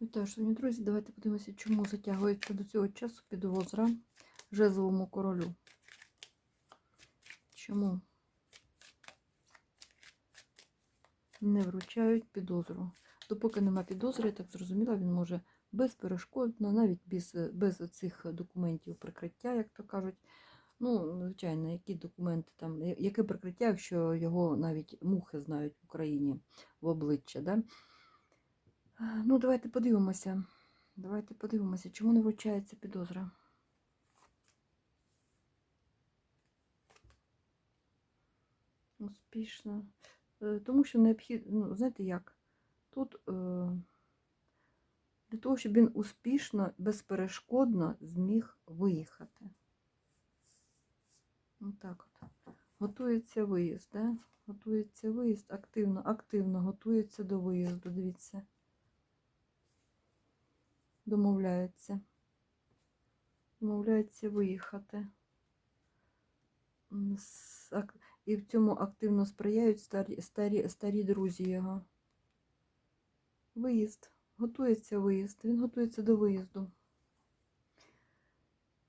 Вітаю, шановні друзі. Давайте подивимося, чому затягується до цього часу підозра жезловому королю. Чому не вручають підозру? Допоки нема підозри, я так зрозуміла, він може безперешкодно, навіть без, без цих документів прикриття, як то кажуть. Ну, звичайно, які документи там, яке прикриття, якщо його навіть мухи знають в Україні в обличчя, да? Е, Ну, давайте подивимося. Давайте подивимося, чому не вручається підозра. Успішно. Е, Тому що необхідно, ну, знаєте як? Тут е, для того, щоб він успішно, безперешкодно зміг виїхати. Отак от. Готується виїзд, да? Готується виїзд активно, активно готується до виїзду, дивіться. Домовляється. Домовляється виїхати. І в цьому активно сприяють старі, старі, старі друзі його. Виїзд. Готується виїзд. Він готується до виїзду.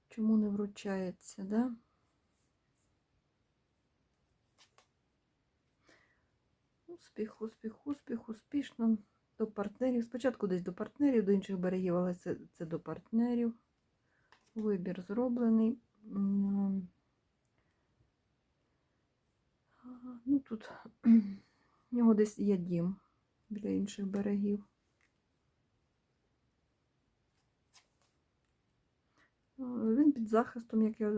Чому не вручається, да? Успіх, успіх, успіх, успішно. До партнерів. Спочатку десь до партнерів, до інших берегів, але це, це до партнерів. Вибір зроблений. Ну, тут в нього десь є дім біля інших берегів. Він під захистом, як я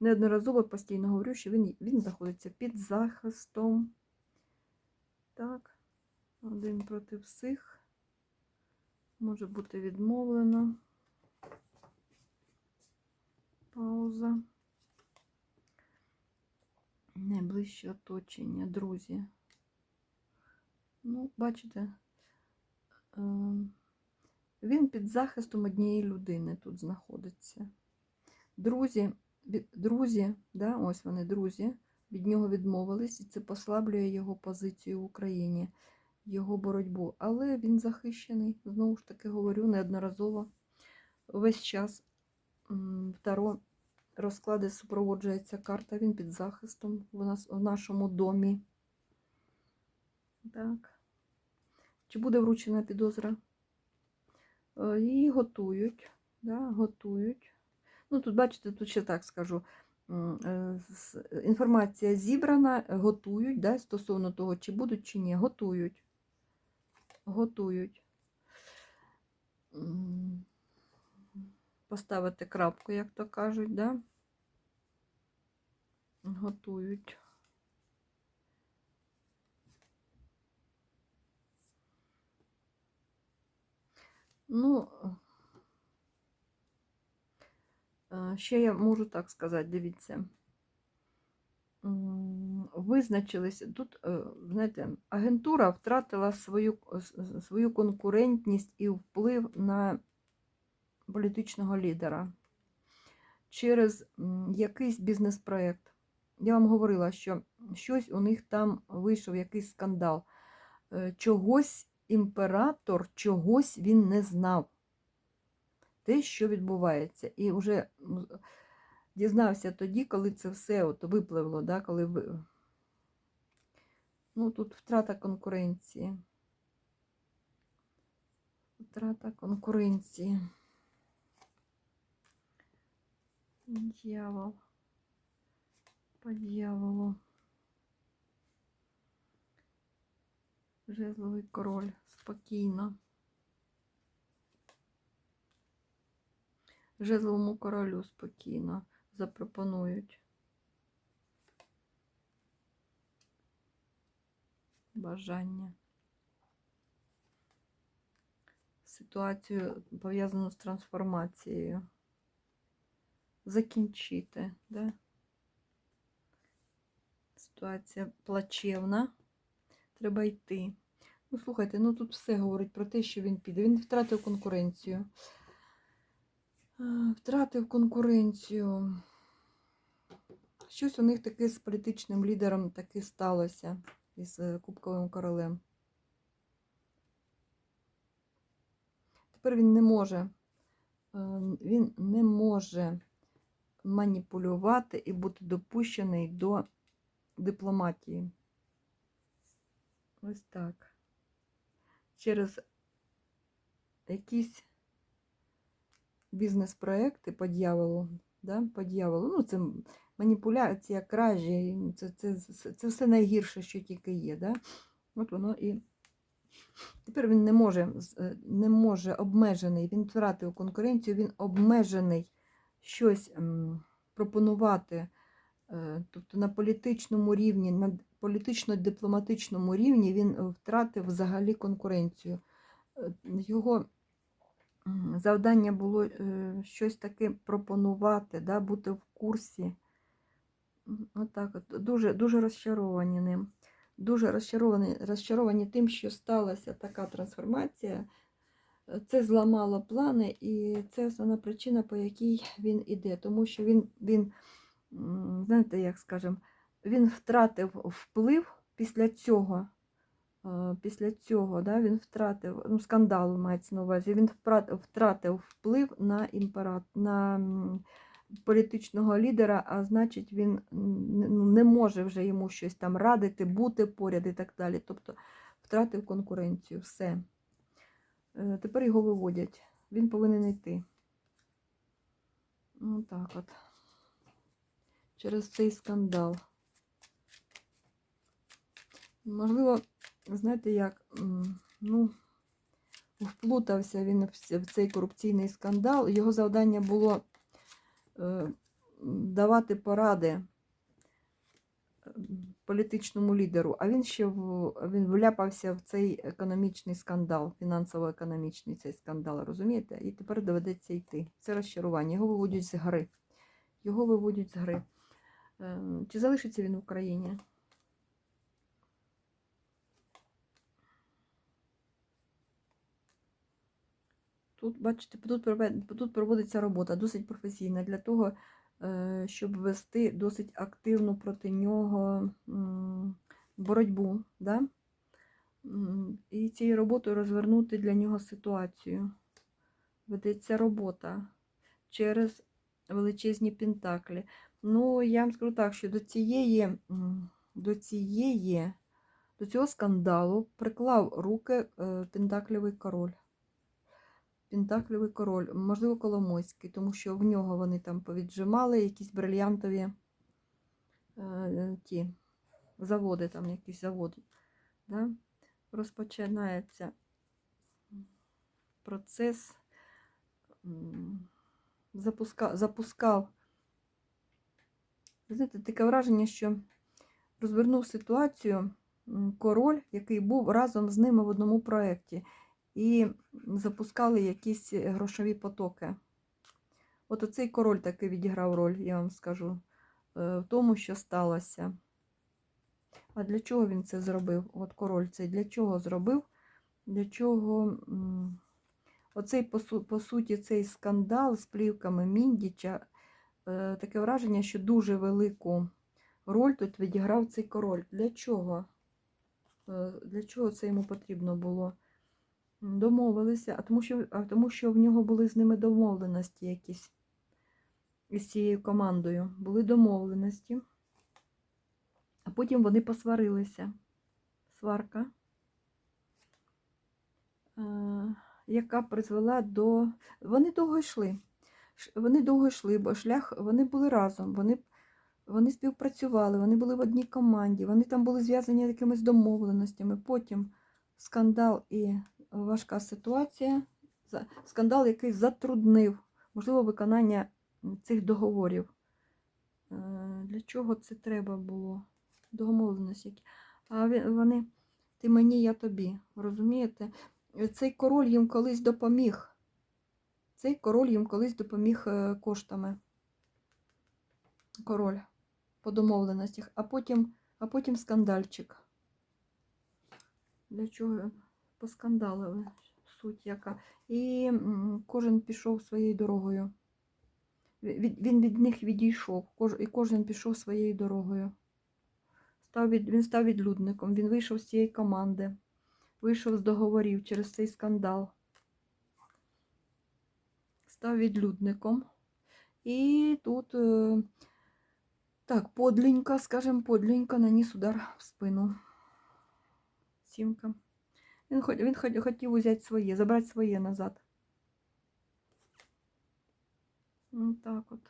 неодноразово постійно говорю, що він, він знаходиться під захистом. Так, один проти всіх. Може бути відмовлено. Пауза. Найближче оточення, друзі. Ну, бачите, е, він під захистом однієї людини тут знаходиться. Друзі, друзі, да, ось вони, друзі, від нього відмовились, і це послаблює його позицію в Україні, його боротьбу. Але він захищений, знову ж таки говорю, неодноразово. Весь час Таро розклади супроводжується карта, він під захистом в, нас, в нашому домі. Так. Чи буде вручена підозра? Е, Її готують. Да, готують. Ну, тут, бачите, тут ще так скажу. е, Інформація зібрана, готують, да, стосовно того, чи будуть, чи ні. Готують. Готують. Поставити крапку, як то кажуть, да? Готують. Ну, е, ще я можу так сказати, дивіться. Визначилися тут, е, знаєте, агентура втратила свою, свою конкурентність і вплив на політичного лідера через якийсь бізнес-проєкт. Я вам говорила, що щось у них там вийшов, якийсь скандал. Е, Чогось імператор, чогось він не знав. Те, що відбувається. І вже дізнався тоді, коли це все от випливло, да, коли. Ну, тут втрата конкуренції. Втрата конкуренції. Дьявол. По дьяволу. Жезловий король. Спокійно. Жезловому королю спокійно запропонують. Бажання. Ситуацію пов'язану з трансформацією. Закінчити, да? Ситуація плачевна. Треба йти. Ну, слухайте, ну тут все говорить про те, що він піде. Він втратив конкуренцію. Втратив конкуренцію. Щось у них таке з політичним лідером таки сталося із е, Кубковим королем. тепер він не може, е, він не може маніпулювати і бути допущений до дипломатії. Ось так. Через якісь бізнес-проекти по дьяволу, да, по дьяволу. Ну, це маніпуляція, кражі, це, це, це, це все найгірше, що тільки є. Да? От воно і тепер він не може, е, не може обмежений, він втратив конкуренцію, він обмежений щось пропонувати. Е, Тобто на політичному рівні, на політично-дипломатичному рівні він е, втратив взагалі конкуренцію. Його завдання було щось таке пропонувати, да, бути в курсі. М, Отак от. Дуже, дуже розчаровані ним. Дуже розчаровані, розчаровані тим, що сталася така трансформація. Це зламало плани, і це основна причина, по якій він іде. Тому що він, він знаєте, як скажемо, він втратив вплив після цього. е, Після цього да, він втратив ну, скандал мається на увазі. Він втратив вплив на імперат, на політичного лідера, а значить, він не- ну, може вже йому щось там радити, бути поряд і так далі. Тобто втратив конкуренцію. Все. Е, Тепер його виводять. Він повинен йти. Ну так от. Через цей скандал. Можливо, знаєте як, ну, вплутався він в цей корупційний скандал. Його завдання було давати поради політичному лідеру, а він ще в, він вляпався в цей економічний скандал, фінансово-економічний цей скандал, розумієте? І тепер доведеться йти. Це розчарування. Його виводять з гри. Його виводять з гри. Е, Чи залишиться він в Україні? Тут, бачите, тут, проводиться робота досить професійна для того, е, щоб вести досить активну проти нього боротьбу. Да? І цією роботою розвернути для нього ситуацію. Ведеться робота через величезні пентаклі. Ну, я вам скажу так, що до цієї, до цієї, до цього скандалу приклав руки е, пентаклівий король. Пентаклівий король, можливо, Коломойський, тому що в нього вони там повіджимали якісь брильянтові е, ті заводи, там якісь заводи. Да? Розпочинається процес, запуска, запускав. Ви знаєте, таке враження, що розвернув ситуацію король, який був разом з ними в одному проєкті і запускали якісь грошові потоки. От оцей король таки відіграв роль, я вам скажу, е, в тому, що сталося. А для чого він це зробив? От король цей для чого зробив? Для чого оцей, по, су- по суті, цей скандал з плівками Міндіча, е, таке враження, що дуже велику роль тут відіграв цей король. Для чого? Е, Для чого це йому потрібно було? Домовилися, а тому, що, а тому що в нього були з ними домовленості якісь із цією командою. Були домовленості, а потім вони посварилися. Сварка, е, яка призвела до. Вони довго йшли. Вони довго йшли, бо шлях вони були разом. Вони, вони співпрацювали, вони були в одній команді, вони там були зв'язані якимись домовленостями. Потім скандал і важка ситуація, скандал, який затруднив, можливо, виконання цих договорів. Е, Для чого це треба було? Домовленості. А вони, ти мені, я тобі. Розумієте? Цей король їм колись допоміг. Цей король їм колись допоміг е, коштами. Король по домовленостях, а потім, а потім скандальчик. Для чого поскандалили? Суть яка. І кожен пішов своєю дорогою. Він від них відійшов, і кожен пішов своєю дорогою. Став від, він став відлюдником, він вийшов з цієї команди, вийшов з договорів через цей скандал. став відлюдником. І тут, е, так, подлінька, скажімо, подлінька наніс удар в спину. Сімка. Він, він хотів взяти своє, забрати своє назад. Ну, так от.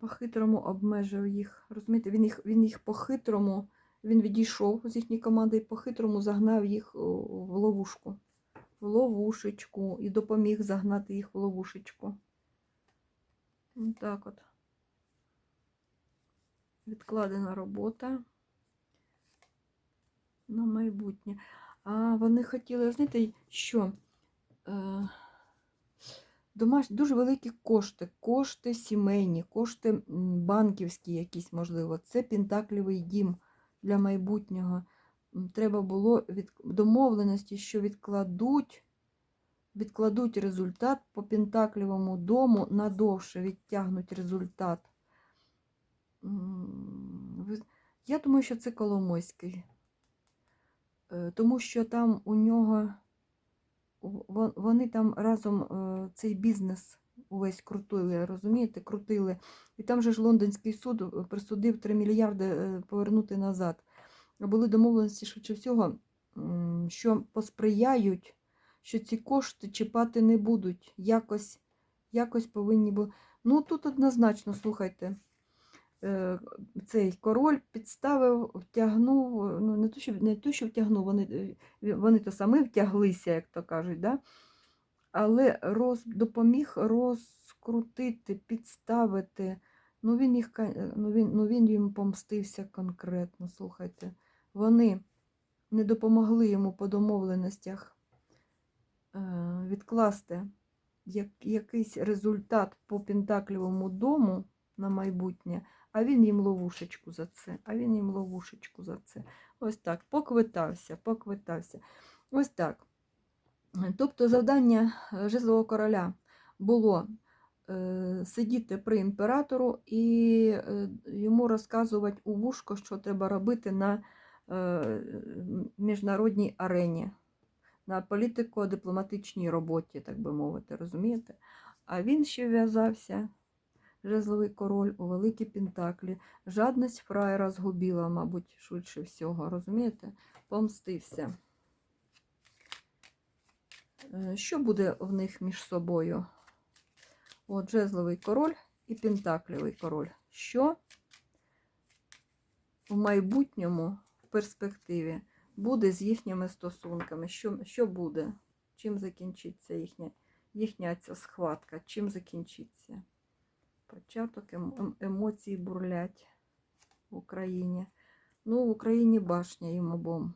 По-хитрому обмежив їх. Розумієте, він їх, він їх по-хитрому, він відійшов з їхньої команди і по-хитрому загнав їх в ловушку. В ловушечку. І допоміг загнати їх в ловушечку. Ну, Так от. Відкладена робота на майбутнє. А вони хотіли, знаєте, що? Е, домаш... дуже великі кошти, кошти сімейні, кошти банківські якісь, можливо. Це пентаклівий дім для майбутнього. Треба було від... домовленості, що відкладуть, відкладуть результат по пентаклівому дому надовше відтягнуть результат. Я думаю, що це Коломойський. Е, Тому що там у нього вони там разом е, цей бізнес увесь крутили, розумієте, крутили. І там же ж лондонський суд е, присудив 3 мільярди повернути назад. Були домовленості швидше всього, що посприяють, що ці кошти чіпати не будуть. Якось, якось повинні були. Ну тут однозначно, слухайте. Е, Цей король підставив, втягнув, ну не то, що не то, що втягнув, вони, е, вони то самі втяглися, як то кажуть, да? але роз, допоміг розкрутити, підставити. Ну він, їх, е, ну, він, ну він їм помстився конкретно, слухайте. Вони не допомогли йому по домовленостях е, відкласти як, якийсь результат по Пентаклівому дому на майбутнє, а він їм ловушечку за це, а він їм ловушечку за це. Ось так, поквитався, поквитався. Ось так. Тобто завдання е, Жезлового короля було е, сидіти при імператору і е, йому розказувати у вушко, що треба робити на міжнародній арені, на політико-дипломатичній роботі, так би мовити, розумієте? А він ще в'язався, жезловий король, у великі пентаклі. Жадність фраєра згубила, мабуть, швидше всього, розумієте? Помстився. Е, Що буде в них між собою? От жезловий король і пентаклівий король. Що в майбутньому, в перспективі, буде з їхніми стосунками? Що, що буде? Чим закінчиться їхня, їхня ця схватка? Чим закінчиться? Початок ем- ем- бурлять в Україні. Ну, в Україні башня їм обом.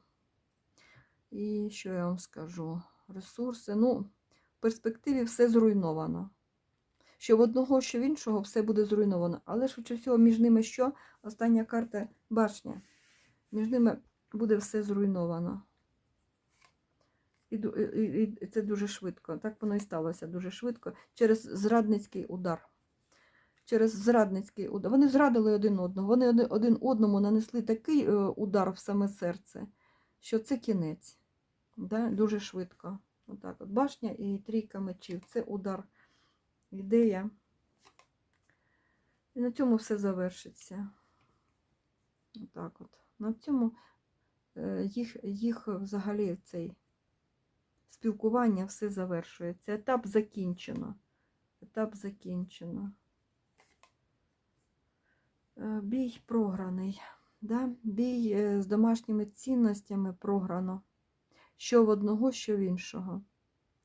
І що я вам скажу? Ресурси. Ну, в перспективі все зруйновано. Що в одного, що в іншого все буде зруйновано. Але швидше всього, між ними що? Остання карта башня. Між ними буде все зруйновано. І, і- і це дуже швидко. Так воно і сталося дуже швидко. Через зрадницький удар. Через зрадницький удар. Вони зрадили один одного. Вони один- одному нанесли такий е, удар в саме серце, що це кінець. Да? Дуже швидко. Отак от. Башня і трійка мечів. Це удар. Ідея. І на цьому все завершиться. Отак от. На цьому е, їх, їх взагалі цей спілкування все завершується. Етап закінчено. Етап закінчено. Е, Бій програний. Да? Бій е, з домашніми цінностями програно. Що в одного, що в іншого.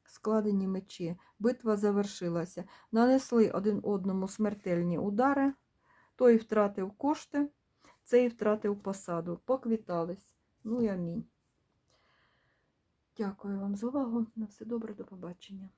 Складені мечі. Битва завершилася. Нанесли один одному смертельні удари. Той втратив кошти, цей втратив посаду. Поквітались. Ну і амінь. Дякую вам за увагу. На все добре, до побачення.